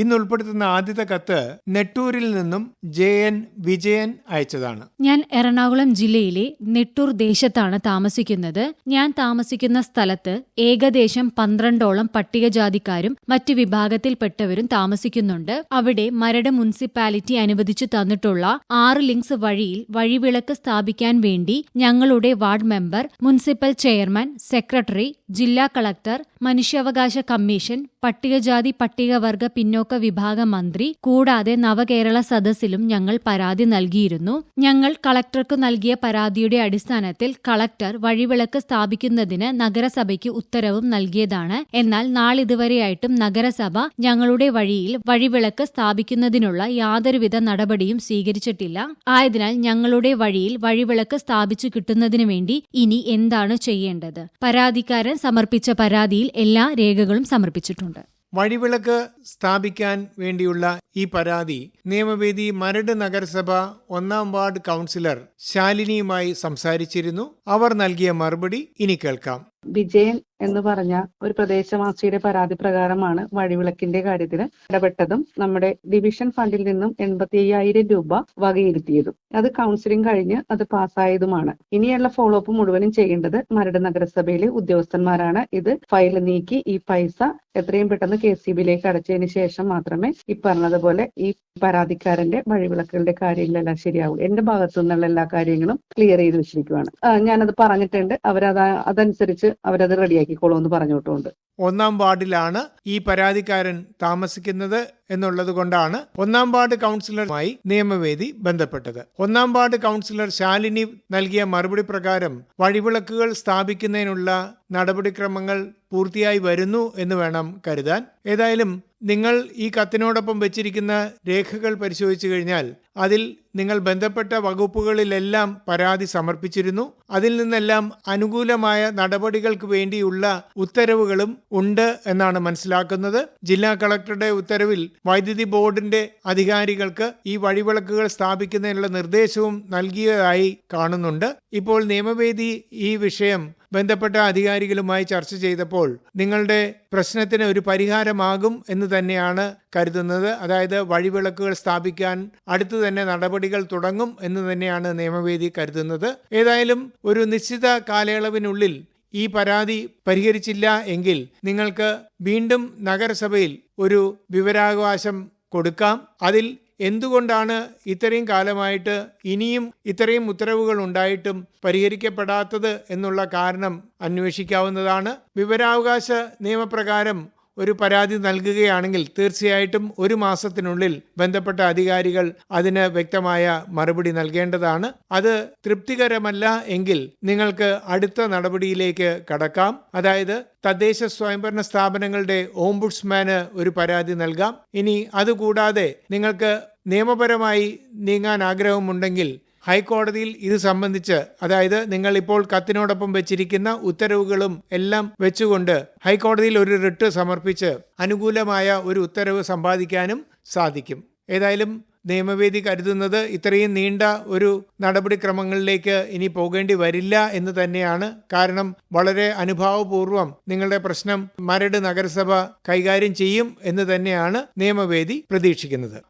ഇന്ന് ഉൾപ്പെടുത്തുന്ന ആദ്യത്തെ കത്ത് നെട്ടൂരിൽ നിന്നും ജെ എൻ വിജയൻ അയച്ചതാണ്. ഞാൻ എറണാകുളം ജില്ലയിലെ നെട്ടൂർ ദേശത്താണ് താമസിക്കുന്നത്. ഞാൻ താമസിക്കുന്ന സ്ഥലത്ത് ഏകദേശം പന്ത്രണ്ടോളം പട്ടികജാതിക്കാരും മറ്റ് വിഭാഗത്തിൽപ്പെട്ടവരും താമസിക്കുന്നുണ്ട്. അവിടെ മരട് മുനിസിപ്പാലിറ്റി അനുവദിച്ചു തന്നിട്ടുള്ള ആറ് ലിങ്ക്സ് വഴിയിൽ വഴിവിളക്ക് സ്ഥാപിക്കാൻ വേണ്ടി ഞങ്ങളുടെ ward member municipal chairman secretary ജില്ലാ കളക്ടർ മനുഷ്യാവകാശ കമ്മീഷൻ പട്ടികജാതി പട്ടികവർഗ പിന്നോക്ക വിഭാഗ മന്ത്രി കൂടാതെ നവകേരള സദസ്സിലും ഞങ്ങൾ പരാതി നൽകിയിരുന്നു. ഞങ്ങൾ കളക്ടർക്ക് നൽകിയ പരാതിയുടെ അടിസ്ഥാനത്തിൽ കളക്ടർ വഴിവിളക്ക് സ്ഥാപിക്കുന്നതിന് നഗരസഭയ്ക്ക് ഉത്തരവും നൽകിയതാണ്. എന്നാൽ നാളിതുവരെയായിട്ടും നഗരസഭ ഞങ്ങളുടെ വഴിയിൽ വഴിവിളക്ക് സ്ഥാപിക്കുന്നതിനുള്ള യാതൊരുവിധ നടപടിയും സ്വീകരിച്ചിട്ടില്ല. ആയതിനാൽ ഞങ്ങളുടെ വഴിയിൽ വഴിവിളക്ക് സ്ഥാപിച്ചു കിട്ടുന്നതിനു വേണ്ടി ഇനി എന്താണ് ചെയ്യേണ്ടത്? പരാതിക്കാരൻ സമർപ്പിച്ച പരാതിയിൽ എല്ലാ രേഖകളും സമർപ്പിച്ചിട്ടുണ്ട്. വഴിവിളക്ക് സ്ഥാപിക്കാൻ വേണ്ടിയുള്ള ഈ പരാതി നിയമവേദി മരട് നഗരസഭ ഒന്നാം വാർഡ് കൗൺസിലർ ശാലിനിയുമായി സംസാരിച്ചിരുന്നു. അവർ നൽകിയ മറുപടി ഇനി കേൾക്കാം. വിജയൻ എന്ന് പറഞ്ഞ ഒരു പ്രദേശവാസിയുടെ പരാതി പ്രകാരമാണ് വഴിവിളക്കിന്റെ കാര്യത്തിൽ ഇടപെട്ടതും നമ്മുടെ ഡിവിഷൻ ഫണ്ടിൽ നിന്നും എൺപത്തി അയ്യായിരം രൂപ വകയിരുത്തിയതും. അത് കൗൺസിലിംഗ് കഴിഞ്ഞ് അത് പാസ്സായതുമാണ്. ഇനിയുള്ള ഫോളോ അപ്പ് മുഴുവനും ചെയ്യേണ്ടത് മരട് നഗരസഭയിലെ ഉദ്യോഗസ്ഥന്മാരാണ്. ഇത് ഫയൽ നീക്കി ഈ പൈസ എത്രയും പെട്ടെന്ന് കെ സി ബിയിലേക്ക് അടച്ചതിന് ശേഷം മാത്രമേ ഈ പറഞ്ഞതുപോലെ ഈ പരാതിക്കാരന്റെ വഴിവിളക്കുകളുടെ കാര്യങ്ങളെല്ലാം ശരിയാവും. എന്റെ ഭാഗത്തു നിന്നുള്ള എല്ലാ കാര്യങ്ങളും ക്ലിയർ ചെയ്ത് വെച്ചിരിക്കുവാണ്. ഞാനത് പറഞ്ഞിട്ടുണ്ട്. അവരത് അതനുസരിച്ച് അവരത് റെഡിയാക്കിക്കോളൂ എന്ന് പറഞ്ഞിട്ടുണ്ട് ഒന്നാം വാർഡിലാണ് ഈ പരാതിക്കാരൻ താമസിക്കുന്നത്. എന്നുള്ളത് കൊണ്ടാണ് ഒന്നാം വാർഡ് കൗൺസിലറുമായി നിയമവേദി ബന്ധപ്പെട്ടത്. ഒന്നാം വാർഡ് കൗൺസിലർ ശാലിനി നൽകിയ മറുപടി പ്രകാരം വഴിവിളക്കുകൾ സ്ഥാപിക്കുന്നതിനുള്ള നടപടിക്രമങ്ങൾ പൂർത്തിയായി വരുന്നു എന്ന് വേണം കരുതാൻ. ഏതായാലും നിങ്ങൾ ഈ കത്തിനോടൊപ്പം വെച്ചിരിക്കുന്ന രേഖകൾ പരിശോധിച്ചു കഴിഞ്ഞാൽ അതിൽ നിങ്ങൾ ബന്ധപ്പെട്ട വകുപ്പുകളിലെല്ലാം പരാതി സമർപ്പിച്ചിരുന്നു. അതിൽ നിന്നെല്ലാം അനുകൂലമായ നടപടികൾക്ക് വേണ്ടിയുള്ള ഉത്തരവുകളും ഉണ്ട് എന്നാണ് മനസ്സിലാക്കുന്നത്. ജില്ലാ കളക്ടറുടെ ഉത്തരവിൽ വൈദ്യുതി ബോർഡിന്റെ അധികാരികൾക്ക് ഈ വഴിവിളക്കുകൾ സ്ഥാപിക്കുന്നതിനുള്ള നിർദ്ദേശവും നൽകിയതായി കാണുന്നുണ്ട്. ഇപ്പോൾ നിയമവേദി ഈ വിഷയം ബന്ധപ്പെട്ട അധികാരികളുമായി ചർച്ച ചെയ്തപ്പോൾ നിങ്ങളുടെ പ്രശ്നത്തിന് ഒരു പരിഹാരമാകും എന്ന് തന്നെയാണ് കരുതുന്നത്. അതായത് വഴിവിളക്കുകൾ സ്ഥാപിക്കാൻ അടുത്തു തന്നെ നടപടികൾ തുടങ്ങും എന്ന് തന്നെയാണ് നിയമവേദി കരുതുന്നത്. ഏതായാലും ഒരു നിശ്ചിത കാലയളവിനുള്ളിൽ ഈ പരാതി പരിഹരിച്ചില്ല എങ്കിൽ നിങ്ങൾക്ക് വീണ്ടും നഗരസഭയിൽ ഒരു വിവരാവകാശം കൊടുക്കാം. അതിൽ എന്തുകൊണ്ടാണ് ഇത്രയും കാലമായിട്ട് ഇനിയും ഇത്രയും ഉത്തരവുകൾ ഉണ്ടായിട്ടും പരിഹരിക്കപ്പെടാത്തത് എന്നുള്ള കാരണം അന്വേഷിക്കാവുന്നതാണ്. വിവരാവകാശ നിയമപ്രകാരം ഒരു പരാതി നൽകുകയാണെങ്കിൽ തീർച്ചയായിട്ടും ഒരു മാസത്തിനുള്ളിൽ ബന്ധപ്പെട്ട അധികാരികൾ അതിന് വ്യക്തമായ മറുപടി നൽകേണ്ടതാണ്. അത് തൃപ്തികരമല്ല എങ്കിൽ നിങ്ങൾക്ക് അടുത്ത നടപടിയിലേക്ക് കടക്കാം. അതായത് തദ്ദേശ സ്വയംഭരണ സ്ഥാപനങ്ങളുടെ ഓംബുഡ്സ്മാന് ഒരു പരാതി നൽകാം. ഇനി അതുകൂടാതെ നിങ്ങൾക്ക് നിയമപരമായി നീങ്ങാൻ ആഗ്രഹമുണ്ടെങ്കിൽ ഹൈക്കോടതിയിൽ ഇത് സംബന്ധിച്ച് അതായത് നിങ്ങൾ ഇപ്പോൾ കത്തിനോടൊപ്പം വെച്ചിരിക്കുന്ന ഉത്തരവുകളും എല്ലാം വെച്ചുകൊണ്ട് ഹൈക്കോടതിയിൽ ഒരു റിട്ട് സമർപ്പിച്ച് അനുകൂലമായ ഒരു ഉത്തരവ് സമ്പാദിക്കാനും സാധിക്കും. ഏതായാലും നിയമവേദി കരുതുന്നത് ഇത്രയും നീണ്ട ഒരു നടപടിക്രമങ്ങളിലേക്ക് ഇനി പോകേണ്ടി വരില്ല എന്ന് തന്നെയാണ്. കാരണം വളരെ അനുഭാവപൂർവം നിങ്ങളുടെ പ്രശ്നം മരട് നഗരസഭ കൈകാര്യം ചെയ്യും എന്ന് തന്നെയാണ് നിയമവേദി പ്രതീക്ഷിക്കുന്നത്.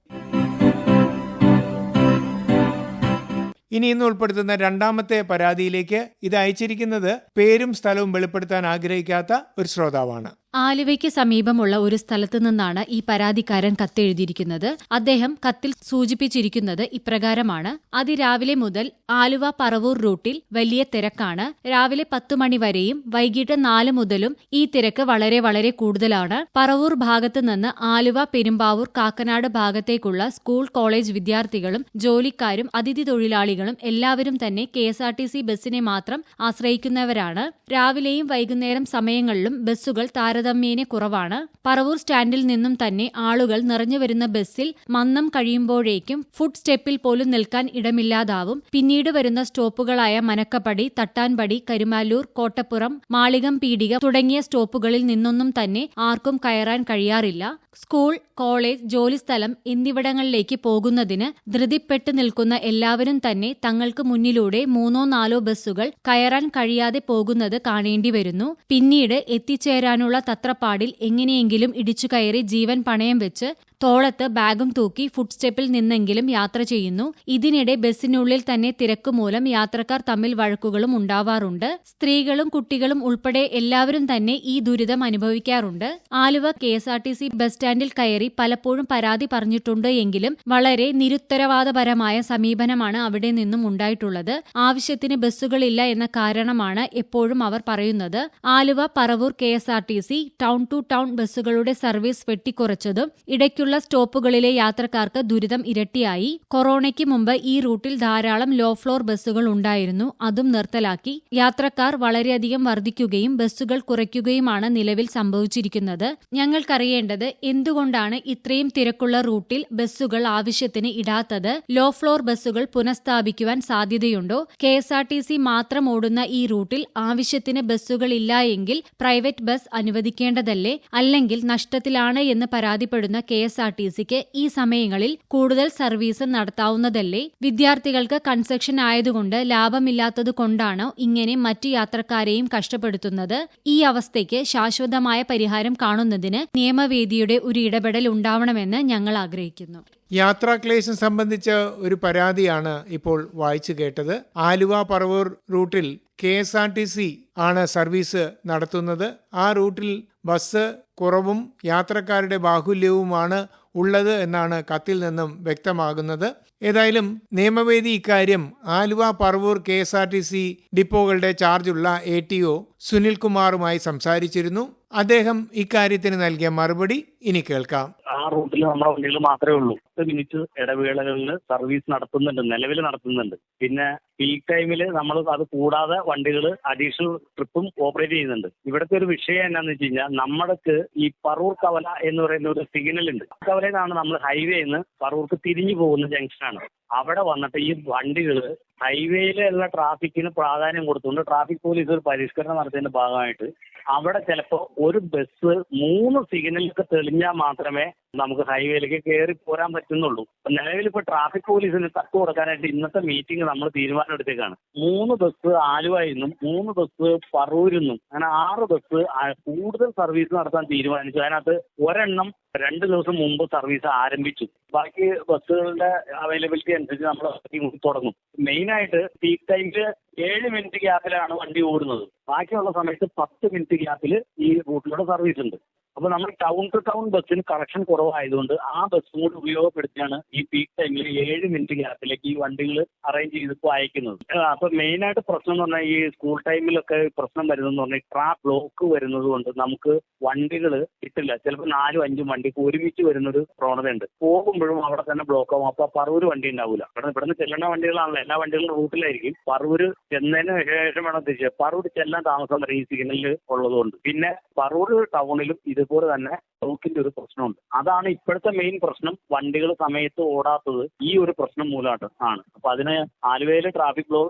ഇനി ഇന്ന് ഉൾപ്പെടുത്തുന്ന രണ്ടാമത്തെ പരാതിയിലേക്ക് ഇത് അയച്ചിരിക്കുന്നത് പേരും സ്ഥലവും വെളിപ്പെടുത്താൻ ആഗ്രഹിക്കാത്ത ഒരു ശ്രോതാവാണ്. ആലുവയ്ക്ക് സമീപമുള്ള ഒരു സ്ഥലത്തു നിന്നാണ് ഈ പരാതിക്കാരൻ കത്തെഴുതിയിരിക്കുന്നത്. അദ്ദേഹം കത്തിൽ സൂചിപ്പിച്ചിരിക്കുന്നത് ഇപ്രകാരമാണ്. അതിരാവിലെ മുതൽ ആലുവ പറവൂർ റൂട്ടിൽ വലിയ തിരക്കാണ്. രാവിലെ പത്തു മണി വരെയും വൈകിട്ട് നാല് മുതലും ഈ തിരക്ക് വളരെ വളരെ കൂടുതലാണ്. പറവൂർ ഭാഗത്തു നിന്ന് ആലുവ പെരുമ്പാവൂർ കാക്കനാട് ഭാഗത്തേക്കുള്ള സ്കൂൾ കോളേജ് വിദ്യാർത്ഥികളും ജോലിക്കാരും അതിഥി തൊഴിലാളികളും എല്ലാവരും തന്നെ K S R T C ബസ്സിനെ മാത്രം ആശ്രയിക്കുന്നവരാണ്. രാവിലെയും വൈകുന്നേരം സമയങ്ങളിലും ബസ്സുകൾ താര താരതമ്യേന കുറവാണ്. പറവൂർ സ്റ്റാൻഡിൽ നിന്നും തന്നെ ആളുകൾ നിറഞ്ഞുവരുന്ന ബസ്സിൽ മന്നം കഴിയുമ്പോഴേക്കും ഫുഡ് സ്റ്റെപ്പിൽ പോലും നിൽക്കാൻ ഇടമില്ലാതാവും. പിന്നീട് വരുന്ന സ്റ്റോപ്പുകളായ മനക്കപ്പടി തട്ടാൻപടി കരുമാലൂർ കോട്ടപ്പുറം മാളികം പീടിക തുടങ്ങിയ സ്റ്റോപ്പുകളിൽ നിന്നൊന്നും തന്നെ ആർക്കും കയറാൻ കഴിയാറില്ല. സ്കൂൾ കോളേജ് ജോലിസ്ഥലം എന്നിവിടങ്ങളിലേക്ക് പോകുന്നതിന് ധൃതിപ്പെട്ട് നിൽക്കുന്ന എല്ലാവരും തന്നെ തങ്ങൾക്ക് മുന്നിലൂടെ മൂന്നോ നാലോ ബസ്സുകൾ കയറാൻ കഴിയാതെ പോകുന്നത് കാണേണ്ടി വരുന്നു പിന്നീട് എത്തിച്ചേരാനുള്ള തത്രപ്പാടിൽ എങ്ങനെയെങ്കിലും ഇടിച്ചു കയറി ജീവൻ പണയം വെച്ച് തോളത്ത് ബാഗും തൂക്കി ഫുഡ് സ്റ്റെപ്പിൽ നിന്നെങ്കിലും യാത്ര ചെയ്യുന്നു. ഇതിനിടെ ബസ്സിനുള്ളിൽ തന്നെ തിരക്കുമൂലം യാത്രക്കാർ തമ്മിൽ വഴക്കുകളും ഉണ്ടാവാറുണ്ട്. സ്ത്രീകളും കുട്ടികളും ഉൾപ്പെടെ എല്ലാവരും തന്നെ ഈ ദുരിതം അനുഭവിക്കാറുണ്ട്. Aluva K S R T C bus സ്റ്റാൻഡിൽ കയറി പലപ്പോഴും പരാതി പറഞ്ഞിട്ടുണ്ട് എങ്കിലും വളരെ നിരുത്തരവാദപരമായ സമീപനമാണ് അവിടെ നിന്നും ഉണ്ടായിട്ടുള്ളത്. ആവശ്യത്തിന് ബസ്സുകളില്ല എന്ന കാരണമാണ് എപ്പോഴും അവർ പറയുന്നത്. Aluva Paravur K S R T C town to town ബസ്സുകളുടെ സർവീസ് വെട്ടിക്കുറച്ചതും ഇടയ്ക്കുള്ള സ്റ്റോപ്പുകളിലെ യാത്രക്കാർക്ക് ദുരിതം ഇരട്ടിയായി. കൊറോണയ്ക്ക് മുമ്പ് ഈ റൂട്ടിൽ ധാരാളം ലോ ഫ്ലോർ ബസ്സുകൾ ഉണ്ടായിരുന്നു. അതും നിർത്തലാക്കി. യാത്രക്കാർ വളരെയധികം വർദ്ധിക്കുകയും ബസ്സുകൾ കുറയ്ക്കുകയുമാണ് നിലവിൽ സംഭവിച്ചിരിക്കുന്നത്. ഞങ്ങൾക്കറിയേണ്ടത് എന്തുകൊണ്ടാണ് ഇത്രയും തിരക്കുള്ള റൂട്ടിൽ ബസ്സുകൾ ആവശ്യത്തിന് ഇടാത്തത്? ലോ ഫ്ലോർ ബസ്സുകൾ പുനഃസ്ഥാപിക്കുവാൻ സാധ്യതയുണ്ടോ? K S R T C മാത്രം ഓടുന്ന ഈ റൂട്ടിൽ ആവശ്യത്തിന് ബസ്സുകൾ ഇല്ല എങ്കിൽ പ്രൈവറ്റ് ബസ് അനുവദിക്കേണ്ടതല്ലേ? അല്ലെങ്കിൽ നഷ്ടത്തിലാണ് എന്ന് പരാതിപ്പെടുന്ന കെ ആർ ടി സിക്ക് ഈ സമയങ്ങളിൽ കൂടുതൽ സർവീസ് നടത്താവുന്നതല്ലേ? വിദ്യാർത്ഥികൾക്ക് കൺസെഷൻ ആയതുകൊണ്ട് ലാഭമില്ലാത്തത് കൊണ്ടാണോ ഇങ്ങനെ മറ്റു യാത്രക്കാരെയും കഷ്ടപ്പെടുത്തുന്നത്? ഈ അവസ്ഥയ്ക്ക് ശാശ്വതമായ പരിഹാരം കാണുന്നതിന് നിയമവേദിയുടെ ഒരു ഇടപെടൽ ഉണ്ടാവണമെന്ന് ഞങ്ങൾ ആഗ്രഹിക്കുന്നു. യാത്രാക്ലേശം സംബന്ധിച്ച ഒരു പരാതിയാണ് ഇപ്പോൾ വായിച്ചു കേട്ടത്. ആലുവ പറവൂർ റൂട്ടിൽ K S R T C ആണ് സർവീസ് നടത്തുന്നത്. ആ റൂട്ടിൽ ബസ് കുറവും യാത്രക്കാരുടെ ബാഹുല്യവുമാണ് ഉള്ളത് എന്നാണ് കത്തിൽ നിന്നും വ്യക്തമാകുന്നത്. ഏതായാലും നിയമവേദി ഇക്കാര്യം Aluva Paravur K S R T C ഡിപ്പോകളുടെ ചാർജുള്ള എ ടി ഒ സുനിൽകുമാറുമായി സംസാരിച്ചിരുന്നു. അദ്ദേഹം ഇക്കാര്യത്തിന് നൽകിയ മറുപടി ഇനി കേൾക്കാം. ആ റൂട്ടിൽ നമ്മുടെ വണ്ടികൾ മാത്രമേ ഉള്ളൂ. പത്ത് മിനിറ്റ് ഇടവേളകളിൽ സർവീസ് നടത്തുന്നുണ്ട് നിലവിൽ നടത്തുന്നുണ്ട്. പിന്നെ പീക്ക് ടൈമിൽ നമ്മൾ അത് കൂടാതെ വണ്ടികൾ അഡീഷണൽ ട്രിപ്പും ഓപ്പറേറ്റ് ചെയ്യുന്നുണ്ട്. ഇവിടുത്തെ ഒരു വിഷയം എന്നാന്ന് വെച്ച് കഴിഞ്ഞാൽ നമ്മൾക്ക് ഈ പറൂർ കവല എന്ന് പറയുന്ന ഒരു സിഗ്നൽ ഉണ്ട്. കവലയിൽ നിന്നാണ് നമ്മൾ ഹൈവേ നിന്ന് പറൂർക്ക് തിരിഞ്ഞു പോകുന്ന ജംഗ്ഷനാണ് അവിടെ വന്നിട്ട് ഈ വണ്ടികൾ ഹൈവേയിലുള്ള ട്രാഫിക്കിന് പ്രാധാന്യം കൊടുത്തുകൊണ്ട് ട്രാഫിക് പോലീസ് ഒരു പരിഷ്കരണം നടത്തിയതിന്റെ ഭാഗമായിട്ട് അവിടെ ചിലപ്പോൾ ഒരു ബസ് മൂന്ന് സിഗ്നലൊക്കെ തെളിഞ്ഞാൽ മാത്രമേ നമുക്ക് ഹൈവേയിലേക്ക് കയറി പോരാൻ പറ്റുന്നുള്ളൂ. നിലവിൽ ഇപ്പൊ ട്രാഫിക് പോലീസിന് തക്ക് കൊടുക്കാനായിട്ട് ഇന്നത്തെ മീറ്റിംഗ് നമ്മൾ തീരുമാനം എടുത്തേക്കാണ്. മൂന്ന് ബസ് ആലുവയിൽ നിന്നും മൂന്ന് ബസ് പറൂരിൽ നിന്നും അങ്ങനെ ആറ് ബസ് കൂടുതൽ സർവീസ് നടത്താൻ തീരുമാനിച്ചു. അതിനകത്ത് ഒരെണ്ണം രണ്ട് ദിവസം മുമ്പ് സർവീസ് ആരംഭിച്ചു. ബാക്കി ബസ്സുകളുടെ അവൈലബിലിറ്റി അനുസരിച്ച് നമ്മൾ തുടങ്ങും. മെയിനായിട്ട് പീക്ക് ടൈമിൽ ഏഴ് മിനിറ്റ് ഗ്യാപ്പിലാണ് വണ്ടി ഓടുന്നത്. ബാക്കിയുള്ള സമയത്ത് പത്ത് മിനിറ്റ് ഗ്യാപ്പിൽ ഈ റൂട്ടിലൂടെ സർവീസ് ഉണ്ട്. അപ്പോൾ നമ്മൾ ടൗൺ ടു ടൗൺ ബസ്സിന് കറക്ഷൻ കുറവായതുകൊണ്ട് ആ ബസ്സും കൂടി ഉപയോഗപ്പെടുത്തിയാണ് ഈ പീക്ക് ടൈമിൽ ഏഴ് മിനിറ്റ് ഗ്യാപ്പിലേക്ക് ഈ വണ്ടികൾ അറേഞ്ച് ചെയ്തിപ്പോൾ അയക്കുന്നത്. അപ്പൊ മെയിൻ ആയിട്ട് പ്രശ്നം എന്ന് പറഞ്ഞാൽ ഈ സ്കൂൾ ടൈമിലൊക്കെ പ്രശ്നം വരുന്നതെന്ന് പറഞ്ഞാൽ ട്രാ ബ്ലോക്ക് വരുന്നത് കൊണ്ട് നമുക്ക് വണ്ടികൾ കിട്ടില്ല. ചിലപ്പോൾ നാലും അഞ്ചും വണ്ടി ഒരുമിച്ച് വരുന്നൊരു പ്രവണതയുണ്ട്. പോകുമ്പോഴും അവിടെ തന്നെ ബ്ലോക്ക് ആവും. അപ്പൊ പറവൂർ വണ്ടി ഉണ്ടാവില്ല ഇവിടെ ഇവിടുന്ന് ചെല്ലുന്ന വണ്ടികളാണല്ലോ. എല്ലാ വണ്ടികളും റൂട്ടിലായിരിക്കും. പറവൂർ ചെന്നതിന് ശേഷം വേണം തിരിച്ച് പറവൂർ ചെല്ലാൻ താമസം വരെ ഈ സിഗ്നലിൽ ഉള്ളതുകൊണ്ട്. പിന്നെ പറവൂർ ടൗണിലും ഇതുപോലെ തന്നെ ബ്ലോക്കിന്റെ ഒരു പ്രശ്നമുണ്ട്. അതാണ് ഇപ്പോഴത്തെ മെയിൻ പ്രശ്നം. വണ്ടികൾ സമയത്ത് ഓടാത്തത് ഈ ഒരു പ്രശ്നം മൂലമായിട്ട് ആണ്. അപ്പൊ അതിന് ആലുവയിലെ ട്രാഫിക് ബ്ലോ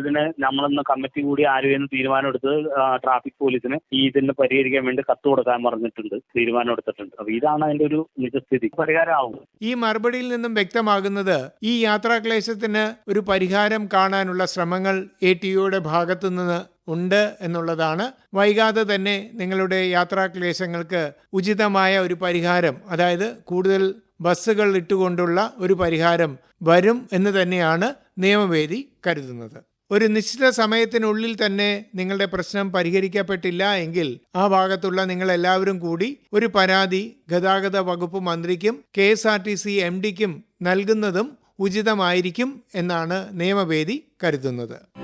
ഇതിന് നമ്മളിന്ന് കമ്മിറ്റി കൂടി ആലുവയിൽ നിന്ന് തീരുമാനം എടുത്ത് ട്രാഫിക് പോലീസിന് ഈ ഇതിന് പരിഹരിക്കാൻ വേണ്ടി കത്ത് കൊടുക്കാൻ പറഞ്ഞിട്ടുണ്ട് തീരുമാനം എടുത്തിട്ടുണ്ട്. അപ്പൊ ഇതാണ് അതിന്റെ ഒരു നിജസ്ഥിതി. പരിഹാരമാവും. ഈ മറുപടിയിൽ നിന്നും വ്യക്തമാകുന്നത് ഈ യാത്രാക്ലേശത്തിന് ഒരു പരിഹാരം കാണാനുള്ള ശ്രമങ്ങൾ എ ടി ഭാഗത്തു നിന്ന് ഉണ്ട് എന്നുള്ളതാണ്. വൈകാതെ തന്നെ നിങ്ങളുടെ യാത്രാക്ലേശങ്ങൾക്ക് ഉചിതമായ ഒരു പരിഹാരം അതായത് കൂടുതൽ ബസ്സുകൾ ഇട്ടുകൊണ്ടുള്ള ഒരു പരിഹാരം വരും എന്ന് തന്നെയാണ് നിയമവേദി കരുതുന്നത്. ഒരു നിശ്ചിത സമയത്തിനുള്ളിൽ തന്നെ നിങ്ങളുടെ പ്രശ്നം പരിഹരിക്കപ്പെട്ടില്ല എങ്കിൽ ആ ഭാഗത്തുള്ള നിങ്ങൾ എല്ലാവരും കൂടി ഒരു പരാതി ഗതാഗത വകുപ്പ് മന്ത്രിക്കും K S R T C M ഡിക്കും നൽകുന്നതും ഉചിതമായിരിക്കും എന്നാണ് നിയമവേദി കരുതുന്നത്.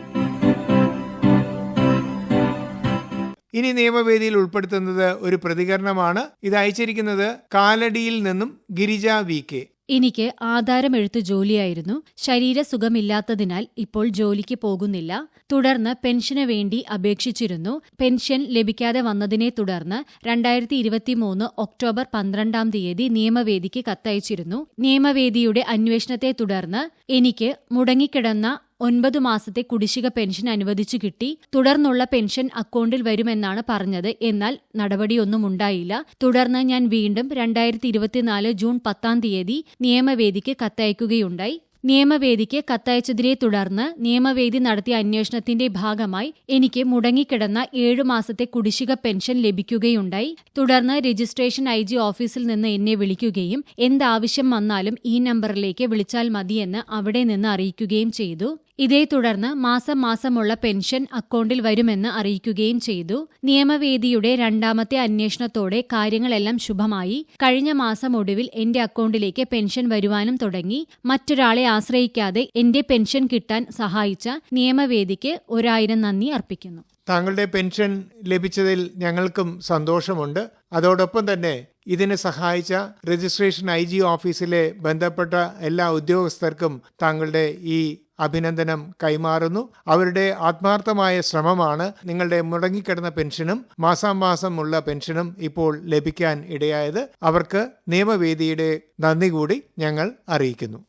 ഇനി നിയമവേദിയിൽ ഉൾപ്പെടുത്തുന്നത് ഒരു പ്രതികരണമാണ്. ഇത് അയച്ചിരിക്കുന്നത് കാലടിയിൽ നിന്നും ഗിരിജ വി കെ. എനിക്ക് ആധാരമെഴുത്ത് ജോലിയായിരുന്നു. ശരീര സുഖമില്ലാത്തതിനാൽ ഇപ്പോൾ ജോലിക്ക് പോകുന്നില്ല. തുടർന്ന് പെൻഷന് വേണ്ടി അപേക്ഷിച്ചിരുന്നു. പെൻഷൻ ലഭിക്കാതെ വന്നതിനെ തുടർന്ന് രണ്ടായിരത്തി ഇരുപത്തിമൂന്ന് ഒക്ടോബർ പന്ത്രണ്ടാം തീയതി നിയമവേദിക്ക് കത്തയച്ചിരുന്നു. നിയമവേദിയുടെ അന്വേഷണത്തെ തുടർന്ന് എനിക്ക് മുടങ്ങിക്കിടന്ന ഒൻപത് മാസത്തെ കുടിശ്ശിക പെൻഷൻ അനുവദിച്ചു കിട്ടി. തുടർന്നുള്ള പെൻഷൻ അക്കൗണ്ടിൽ വരുമെന്നാണ് പറഞ്ഞത്. എന്നാൽ നടപടിയൊന്നും ഉണ്ടായില്ല. തുടർന്ന് ഞാൻ വീണ്ടും രണ്ടായിരത്തി ഇരുപത്തിനാല് ജൂൺ പത്താം തീയതി നിയമവേദിക്ക് കത്തയക്കുകയുണ്ടായി. നിയമവേദിക്ക് കത്തയച്ചതിനെ തുടർന്ന് നിയമവേദി നടത്തിയ അന്വേഷണത്തിന്റെ ഭാഗമായി എനിക്ക് മുടങ്ങിക്കിടന്ന ഏഴു മാസത്തെ കുടിശ്ശിക പെൻഷൻ ലഭിക്കുകയുണ്ടായി. തുടർന്ന് രജിസ്ട്രേഷൻ ഐ ജി ഓഫീസിൽ നിന്ന് എന്നെ വിളിക്കുകയും എന്താവശ്യം വന്നാലും ഈ നമ്പറിലേക്ക് വിളിച്ചാൽ മതിയെന്ന് അവിടെ നിന്ന് അറിയിക്കുകയും ചെയ്തു. ഇതേ തുടർന്ന് മാസം മാസമുള്ള പെൻഷൻ അക്കൗണ്ടിൽ വരുമെന്ന് അറിയിക്കുകയും ചെയ്തു. നിയമവേദിയുടെ രണ്ടാമത്തെ അന്വേഷണത്തോടെ കാര്യങ്ങളെല്ലാം ശുഭമായി. കഴിഞ്ഞ മാസം ഒടുവിൽ എന്റെ അക്കൗണ്ടിലേക്ക് പെൻഷൻ വരുവാനും തുടങ്ങി. മറ്റൊരാളെ ആശ്രയിക്കാതെ എന്റെ പെൻഷൻ കിട്ടാൻ സഹായിച്ച നിയമവേദിക്ക് ഒരായിരം നന്ദി അർപ്പിക്കുന്നു. താങ്കളുടെ പെൻഷൻ ലഭിച്ചതിൽ ഞങ്ങൾക്കും സന്തോഷമുണ്ട്. അതോടൊപ്പം തന്നെ ഇതിനെ സഹായിച്ച രജിസ്ട്രേഷൻ ഐ ജി ഓഫീസിലെ ബന്ധപ്പെട്ട എല്ലാ ഉദ്യോഗസ്ഥർക്കും താങ്കളുടെ ഈ അഭിനന്ദനം കൈമാറുന്നു. അവരുടെ ആത്മാർത്ഥമായ ശ്രമമാണ് നിങ്ങളുടെ മുടങ്ങിക്കിടന്ന പെൻഷനും മാസാമാസം ഉള്ള പെൻഷനും ഇപ്പോൾ ലഭിക്കാൻ ഇടയായത്. അവർക്ക് നിയമവേദിയുടെ നന്ദി കൂടി ഞങ്ങൾ അറിയിക്കുന്നു.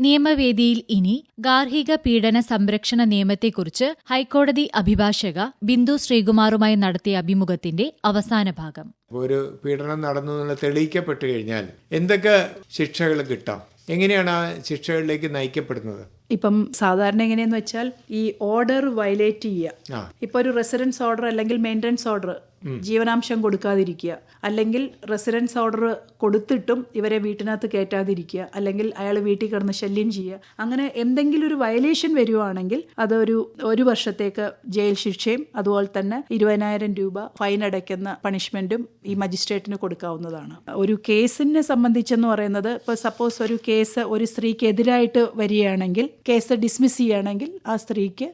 നിയമവേദിയിൽ ഇനി ഗാർഹിക പീഡന സംരക്ഷണ നിയമത്തെക്കുറിച്ച് ഹൈക്കോടതി അഭിഭാഷക ബിന്ദു ശ്രീകുമാറുമായി നടത്തിയ അഭിമുഖത്തിന്റെ അവസാന ഭാഗം. ഒരു പീഡനം നടന്നു എന്നുള്ള തെളിയിക്കപ്പെട്ടു കഴിഞ്ഞാൽ എന്തൊക്കെ ശിക്ഷകൾ കിട്ടാം? എങ്ങനെയാണ് ആ ശിക്ഷകളിലേക്ക് നയിക്കപ്പെടുന്നത്? ഇപ്പം സാധാരണ എങ്ങനെയെന്ന് വെച്ചാൽ ഈ ഓർഡർ വയലേറ്റ് ചെയ്യുക. ഇപ്പൊ ഒരു റെസിഡൻസ് ഓർഡർ അല്ലെങ്കിൽ മെയിന്റനൻസ് ഓർഡർ ജീവനാംശം കൊടുക്കാതിരിക്കുക. അല്ലെങ്കിൽ റെസിഡൻസ് ഓർഡർ കൊടുത്തിട്ടും ഇവരെ വീട്ടിനകത്ത് കയറ്റാതിരിക്കുക. അല്ലെങ്കിൽ അയാൾ വീട്ടിൽ കിടന്ന് ശല്യം ചെയ്യുക. അങ്ങനെ എന്തെങ്കിലും ഒരു വയലേഷൻ വരുവാണെങ്കിൽ അതൊരു ഒരു വർഷത്തേക്ക് ജയിൽ ശിക്ഷയും അതുപോലെ തന്നെ ഇരുപതിനായിരം രൂപ ഫൈൻ അടയ്ക്കുന്ന പണിഷ്മെന്റും ഈ മജിസ്ട്രേറ്റിന് കൊടുക്കാവുന്നതാണ്. ഒരു കേസിനെ സംബന്ധിച്ചെന്ന് പറയുന്നത് ഇപ്പോൾ സപ്പോസ് ഒരു കേസ് ഒരു സ്ത്രീക്ക് എതിരായിട്ട് വരികയാണെങ്കിൽ കേസ് ഡിസ്മിസ് ചെയ്യുകയാണെങ്കിൽ ആ സ്ത്രീക്ക്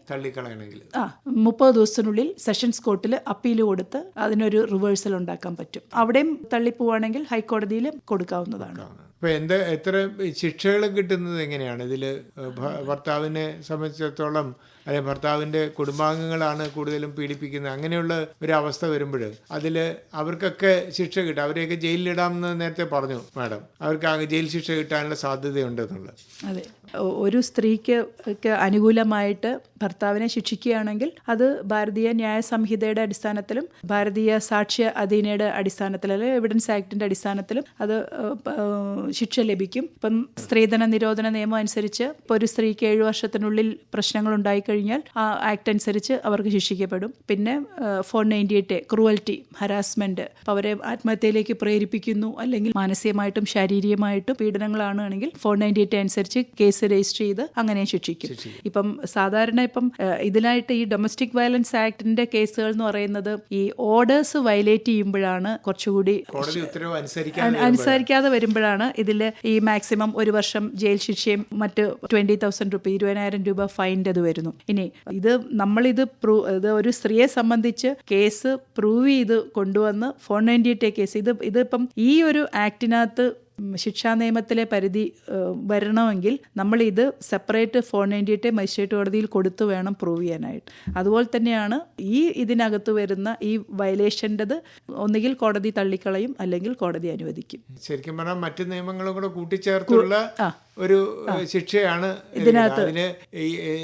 ആ മുപ്പത് ദിവസത്തിനുള്ളിൽ സെഷൻസ് കോർട്ടിൽ അപ്പീൽ കൊടുത്ത് അതിനൊരു റിവേഴ്സൽ ഉണ്ടാക്കാൻ പറ്റും. അവിടെയും തള്ളിപ്പോവാണെങ്കിൽ ഹൈക്കോടതിയിൽ കൊടുക്കാവുന്നതാണ്. അപ്പൊ എന്താ എത്ര ശിക്ഷകൾ കിട്ടുന്നത് എങ്ങനെയാണ്? ഇതിൽ ഭർത്താവിനെ സംബന്ധിച്ചിടത്തോളം അല്ലെങ്കിൽ ഭർത്താവിന്റെ കുടുംബാംഗങ്ങളാണ് കൂടുതലും പീഡിപ്പിക്കുന്നത് അങ്ങനെയുള്ള ഒരു അവസ്ഥ വരുമ്പോൾ അതിൽ അവർക്കൊക്കെ ശിക്ഷ കിട്ടും. അവരെയൊക്കെ ജയിലിലിടാമെന്ന് നേരത്തെ പറഞ്ഞു മാഡം. അവർക്ക് ജയിൽ ശിക്ഷ കിട്ടാനുള്ള സാധ്യതയുണ്ട് എന്നുള്ളത് അതെ ഒരു സ്ത്രീക്ക് അനുകൂലമായിട്ട് ഭർത്താവിനെ ശിക്ഷിക്കുകയാണെങ്കിൽ അത് ഭാരതീയ ന്യായ സംഹിതയുടെ അടിസ്ഥാനത്തിലും ഭാരതീയ സാക്ഷ്യ അധീനയുടെ അടിസ്ഥാനത്തിലും അല്ലെങ്കിൽ എവിഡൻസ് ആക്ടിന്റെ അടിസ്ഥാനത്തിലും അത് ശിക്ഷ ലഭിക്കും. ഇപ്പം സ്ത്രീധന നിരോധന നിയമം അനുസരിച്ച് ഇപ്പോൾ ഒരു സ്ത്രീക്ക് ഏഴു വർഷത്തിനുള്ളിൽ പ്രശ്നങ്ങൾ ഉണ്ടായിക്കഴിഞ്ഞാൽ ആ ആക്ട് അനുസരിച്ച് അവർക്ക് ശിക്ഷിക്കപ്പെടും. പിന്നെ four ninety eight cruelty harassment അവരെ ആത്മഹത്യയിലേക്ക് പ്രേരിപ്പിക്കുന്നു. അല്ലെങ്കിൽ മാനസികമായിട്ടും ശാരീരികമായിട്ടും പീഡനങ്ങളാണെങ്കിൽ ഫോർ നയന്റി എയ്റ്റ് അനുസരിച്ച് കേസ് രജിസ്റ്റർ ചെയ്ത് അങ്ങനെ ശിക്ഷിക്കും. ഇപ്പം സാധാരണ ഇപ്പം ഇതിനായിട്ട് ഈ ഡൊമസ്റ്റിക് വയലൻസ് ആക്ടിന്റെ കേസുകൾ എന്ന് പറയുന്നത് ഈ ഓർഡേഴ്സ് വയലേറ്റ് ചെയ്യുമ്പോഴാണ് കുറച്ചുകൂടി അനുസരിക്കാതെ വരുമ്പോഴാണ് ഇതിൽ ഈ മാക്സിമം ഒരു വർഷം ജയിൽ ശിക്ഷയും മറ്റ് ട്വന്റി തൗസൻഡ് റുപ്പി ഇരുപതിനായിരം രൂപ ഫൈന്റെ അത് വരുന്നു. ഇനി ഇത് നമ്മളിത് പ്രൂ ഇത് ഒരു സ്ത്രീയെ സംബന്ധിച്ച് കേസ് പ്രൂവ് ചെയ്ത് കൊണ്ടുവന്ന് ഫോർ നയന്റി എയ്റ്റ് കേസ് ഇത് ഇതിപ്പം ഈ ഒരു ആക്ടിനകത്ത് ശിക്ഷാ നിയമത്തിലെ പരിധി വരണമെങ്കിൽ നമ്മൾ ഇത് separate four ninety eight magistrate കോടതിയിൽ കൊടുത്തു വേണം പ്രൂവ് ചെയ്യാനായിട്ട് അതുപോലെ തന്നെയാണ് ഈ ഇതിനകത്ത് വരുന്ന ഈ വയലേഷന്റെത് ഒന്നുകിൽ കോടതി തള്ളിക്കളയും അല്ലെങ്കിൽ കോടതി അനുവദിക്കും ശരിക്കും പറഞ്ഞാൽ മറ്റു നിയമങ്ങളും കൂടെ കൂട്ടിച്ചേർത്തുള്ള. ഒരു ശിക്ഷയാണ് ഇതിനകത്ത്. അതിന്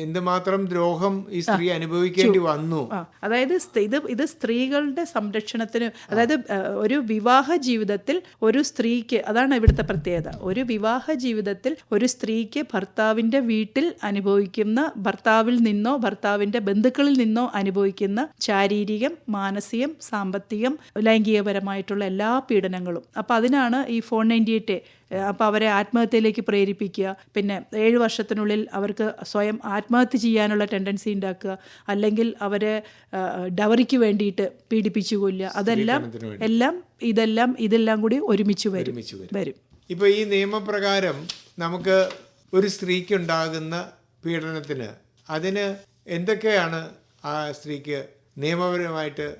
എന്തുമാത്രം ദ്രോഹം ഈ സ്ത്രീ അനുഭവിക്കേണ്ടി വന്നു. അതായത് ഇത് ഇത് സ്ത്രീകളുടെ സംരക്ഷണത്തിന് അതായത് ഒരു വിവാഹ ജീവിതത്തിൽ ഒരു സ്ത്രീക്ക് അതാണ് ഇവിടുത്തെ പ്രത്യേകത. ഒരു വിവാഹ ജീവിതത്തിൽ ഒരു സ്ത്രീക്ക് ഭർത്താവിന്റെ വീട്ടിൽ അനുഭവിക്കുന്ന ഭർത്താവിൽ നിന്നോ ഭർത്താവിന്റെ ബന്ധുക്കളിൽ നിന്നോ അനുഭവിക്കുന്ന ശാരീരികം മാനസികം സാമ്പത്തികം ലൈംഗികപരമായിട്ടുള്ള എല്ലാ പീഡനങ്ങളും. അപ്പം അതിനാണ് ഈ ഫോർ നയന്റി എയ്റ്റ് അപ്പോൾ അവരെ ആത്മഹത്യയിലേക്ക് പ്രേരിപ്പിക്കുക. പിന്നെ ഏഴ് വർഷത്തിനുള്ളിൽ അവർക്ക് സ്വയം ആത്മഹത്യ ചെയ്യാനുള്ള ടെൻഡൻസി ഉണ്ടാക്കുക. അല്ലെങ്കിൽ അവരെ ഡവറിക്ക് വേണ്ടിയിട്ട് പീഡിപ്പിച്ചു കൊല്ലുക അതെല്ലാം എല്ലാം ഇതെല്ലാം ഇതെല്ലാം കൂടി ഒരുമിച്ച് വരും. വരും. ഇപ്പൊ ഈ നിയമപ്രകാരം നമുക്ക് ഒരു സ്ത്രീക്ക് ഉണ്ടാകുന്ന പീഡനത്തിന് അതിന് എന്തൊക്കെയാണ് ആ സ്ത്രീക്ക് നിയമപരമായിട്ട്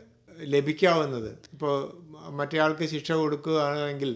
ലഭിക്കാവുന്നത്? ഇപ്പോൾ മറ്റേ ആൾക്ക് ശിക്ഷ കൊടുക്കുകയാണെങ്കിൽ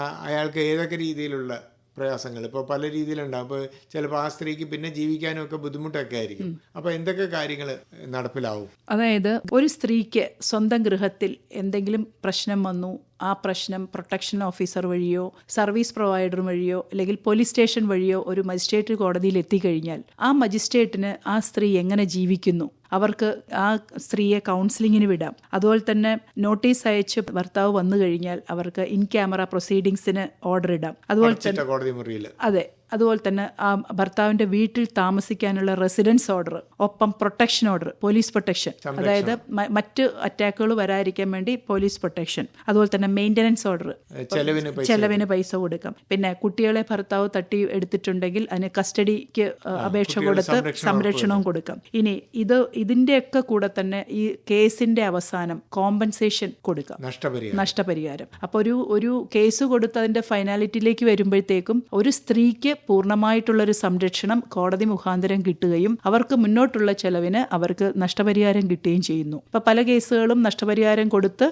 അയാൾക്ക് ഏതൊക്കെ രീതിയിലുള്ള പ്രയാസങ്ങൾ? ഇപ്പോൾ പല രീതിയിലുണ്ടാകും അപ്പോൾ ചിലപ്പോൾ ആ സ്ത്രീക്ക് പിന്നെ ജീവിക്കാനും ഒക്കെ ബുദ്ധിമുട്ടൊക്കെ ആയിരിക്കും. അപ്പോൾ എന്തൊക്കെ കാര്യങ്ങൾ നടപ്പിലാവും? അതായത് ഒരു സ്ത്രീക്ക് സ്വന്തം ഗൃഹത്തിൽ എന്തെങ്കിലും പ്രശ്നം വന്നു ആ പ്രശ്നം പ്രൊട്ടക്ഷൻ ഓഫീസർ വഴിയോ സർവീസ് പ്രൊവൈഡർ വഴിയോ അല്ലെങ്കിൽ പോലീസ് സ്റ്റേഷൻ വഴിയോ ഒരു മജിസ്ട്രേറ്റ് കോടതിയിൽ എത്തിക്കഴിഞ്ഞാൽ ആ മജിസ്ട്രേറ്റിന് ആ സ്ത്രീ എങ്ങനെ ജീവിക്കുന്നു? അവർക്ക് ആ സ്ത്രീയെ കൗൺസിലിങ്ങിന് വിടാം. അതുപോലെ തന്നെ നോട്ടീസ് അയച്ച് ഭർത്താവ് വന്നു കഴിഞ്ഞാൽ അവർക്ക് ഇൻ ക്യാമറ പ്രൊസീഡിങ്സിന് ഓർഡർ ഇടാം. അതുപോലെ തന്നെ അതെ. അതുപോലെ തന്നെ ആ ഭർത്താവിന്റെ വീട്ടിൽ താമസിക്കാനുള്ള റെസിഡൻസ് ഓർഡർ ഒപ്പം പ്രൊട്ടക്ഷൻ ഓർഡർ പോലീസ് പ്രൊട്ടക്ഷൻ അതായത് മറ്റ് അറ്റാക്കുകൾ വരാതിരിക്കാൻ വേണ്ടി പോലീസ് പ്രൊട്ടക്ഷൻ അതുപോലെ തന്നെ മെയിന്റനൻസ് ഓർഡർ ചെലവിന് പൈസ കൊടുക്കാം. പിന്നെ കുട്ടികളെ ഭർത്താവ് തട്ടി എടുത്തിട്ടുണ്ടെങ്കിൽ അതിന് കസ്റ്റഡിക്ക് അപേക്ഷ കൊടുത്ത് സംരക്ഷണവും കൊടുക്കാം. ഇനി ഇത് ഇതിന്റെയൊക്കെ കൂടെ തന്നെ ഈ കേസിന്റെ അവസാനം കോമ്പൻസേഷൻ കൊടുക്കാം. നഷ്ടപരിഹാരം. നഷ്ടപരിഹാരം. അപ്പോൾ ഒരു ഒരു കേസ് കൊടുത്ത് അതിന്റെ ഫൈനാലിറ്റിയിലേക്ക് വരുമ്പോഴത്തേക്കും ഒരു സ്ത്രീക്ക് പൂർണമായിട്ടുള്ള ഒരു സംരക്ഷണം കോടതി മുഖാന്തരം കിട്ടുകയും അവർക്ക് മുന്നോട്ടുള്ള ചെലവിന് അവർക്ക് നഷ്ടപരിഹാരം കിട്ടുകയും ചെയ്യുന്നു. അപ്പൊ പല കേസുകളും നഷ്ടപരിഹാരം കൊടുത്ത്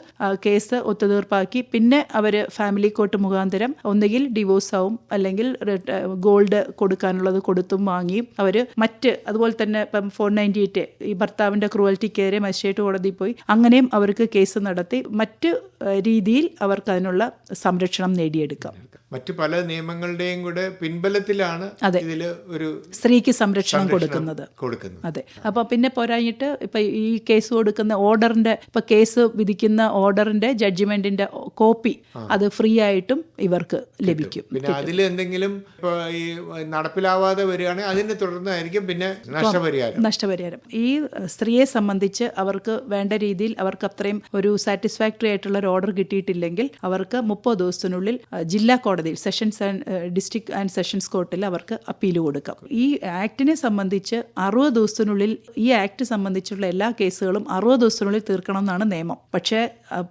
കേസ് ഒത്തുതീർപ്പാക്കി പിന്നെ അവർ ഫാമിലി കോർട്ട് മുഖാന്തരം ഒന്നുകിൽ ഡിവോഴ്സ് ആവും അല്ലെങ്കിൽ ഗോൾഡ് കൊടുക്കാനുള്ളത് കൊടുത്തും വാങ്ങിയും അവർ മറ്റ് അതുപോലെ തന്നെ ഇപ്പം ഫോർ നയന്റി എയ്റ്റ് ഈ ഭർത്താവിന്റെ ക്രൂവൽറ്റിക്കെതിരെ മജിസ്ട്രേറ്റ് കോടതി പോയി അങ്ങനെയും അവർക്ക് കേസ് നടത്തി മറ്റ് രീതിയിൽ അവർക്ക് അതിനുള്ള സംരക്ഷണം നേടിയെടുക്കാം. മറ്റു പല നിയമങ്ങളുടെയും കൂടെ പിൻബലത്തിലാണ് ഇതിൽ ഇതിൽ ഒരു സ്ത്രീക്ക് സംരക്ഷണം കൊടുക്കുന്നത്. കൊടുക്കുന്നത്. അതെ. അപ്പോൾ പിന്നെ പോരാഞ്ഞിട്ട് ഇപ്പൊ ഈ കേസ് കൊടുക്കുന്ന ഓർഡറിന്റെ ഇപ്പൊ കേസ് വിധിക്കുന്ന ഓർഡറിന്റെ ജഡ്ജ്മെന്റിന്റെ കോപ്പി അത് ഫ്രീ ആയിട്ടും ഇവർക്ക് ലഭിക്കും. പിന്നെ അതിൽ എന്തെങ്കിലും ഇപ്പൊ ഈ നടപ്പിലാവാതെ വരികയാണെങ്കിൽ അതിനെ തുടർന്നായിരിക്കും പിന്നെ നഷ്ടപരിഹാരം. നഷ്ടപരിഹാരം. ഈ സ്ത്രീയെ സംബന്ധിച്ച് അവർക്ക് വേണ്ട രീതിയിൽ അവർക്ക് അത്രയും ഒരു സാറ്റിസ്ഫാക്ടറി ആയിട്ടുള്ള ഒരു ഓർഡർ കിട്ടിയിട്ടില്ലെങ്കിൽ അവർക്ക് മുപ്പത് ദിവസത്തിനുള്ളിൽ ജില്ലാ ജില്ലാ കോടതിയിൽ sessions and district and sessions കോർട്ടിൽ അവർക്ക് അപ്പീൽ കൊടുക്കാം. ഈ ആക്ടിനെ സംബന്ധിച്ച് അറുപത് ദിവസത്തിനുള്ളിൽ ഈ ആക്ട് സംബന്ധിച്ചുള്ള എല്ലാ കേസുകളും അറുപത് ദിവസത്തിനുള്ളിൽ തീർക്കണം എന്നാണ് നിയമം. പക്ഷേ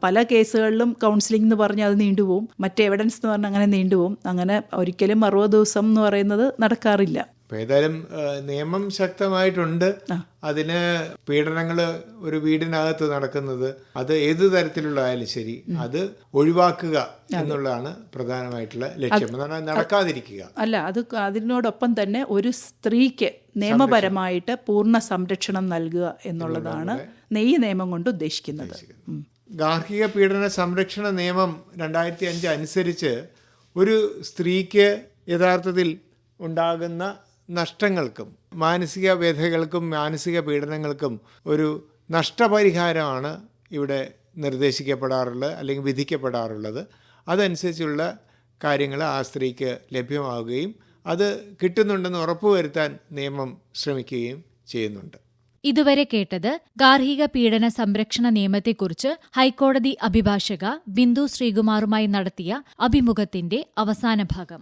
പല കേസുകളിലും കൗൺസിലിംഗ് എന്ന് പറഞ്ഞ് അത് നീണ്ടുപോകും മറ്റ് എവിഡൻസ് എന്ന് പറഞ്ഞാൽ അങ്ങനെ നീണ്ടുപോകും അങ്ങനെ ഒരിക്കലും അറുപത് ദിവസം എന്ന് പറയുന്നത് നടക്കാറില്ല. അപ്പൊ ഏതായാലും നിയമം ശക്തമായിട്ടുണ്ട്. അതിന് പീഡനങ്ങൾ ഒരു വീടിനകത്ത് നടക്കുന്നത് അത് ഏത് തരത്തിലുള്ളതായാലും ശരി അത് ഒഴിവാക്കുക എന്നുള്ളതാണ് പ്രധാനമായിട്ടുള്ള ലക്ഷ്യം. എന്നാണ് നടക്കാതിരിക്കുക. അല്ല അത് അതിനോടൊപ്പം തന്നെ ഒരു സ്ത്രീക്ക് നിയമപരമായിട്ട് പൂർണ സംരക്ഷണം നൽകുക എന്നുള്ളതാണ് നെയ്യ് നിയമം കൊണ്ട് ഉദ്ദേശിക്കുന്നത്. ഗാർഹിക പീഡന സംരക്ഷണ നിയമം രണ്ടായിരത്തി അഞ്ച് അനുസരിച്ച് ഒരു സ്ത്രീക്ക് യഥാർത്ഥത്തിൽ ഉണ്ടാകുന്ന നഷ്ടങ്ങൾക്കും മാനസിക വ്യഥകൾക്കും മാനസിക പീഡനങ്ങൾക്കും ഒരു നഷ്ടപരിഹാരമാണ് ഇവിടെ നിർദ്ദേശിക്കപ്പെടാറുള്ളത് അല്ലെങ്കിൽ വിധിക്കപ്പെടാറുള്ളത്. അതനുസരിച്ചുള്ള കാര്യങ്ങൾ ആ സ്ത്രീക്ക് ലഭ്യമാവുകയും അത് കിട്ടുന്നുണ്ടെന്ന് ഉറപ്പുവരുത്താൻ നിയമം ശ്രമിക്കുകയും ചെയ്യുന്നുണ്ട്. ഇതുവരെ കേട്ടത് ഗാർഹിക പീഡന സംരക്ഷണ നിയമത്തെക്കുറിച്ച് ഹൈക്കോടതി അഭിഭാഷക ബിന്ദു ശ്രീകുമാറുമായി നടത്തിയ അഭിമുഖത്തിന്റെ അവസാന ഭാഗം.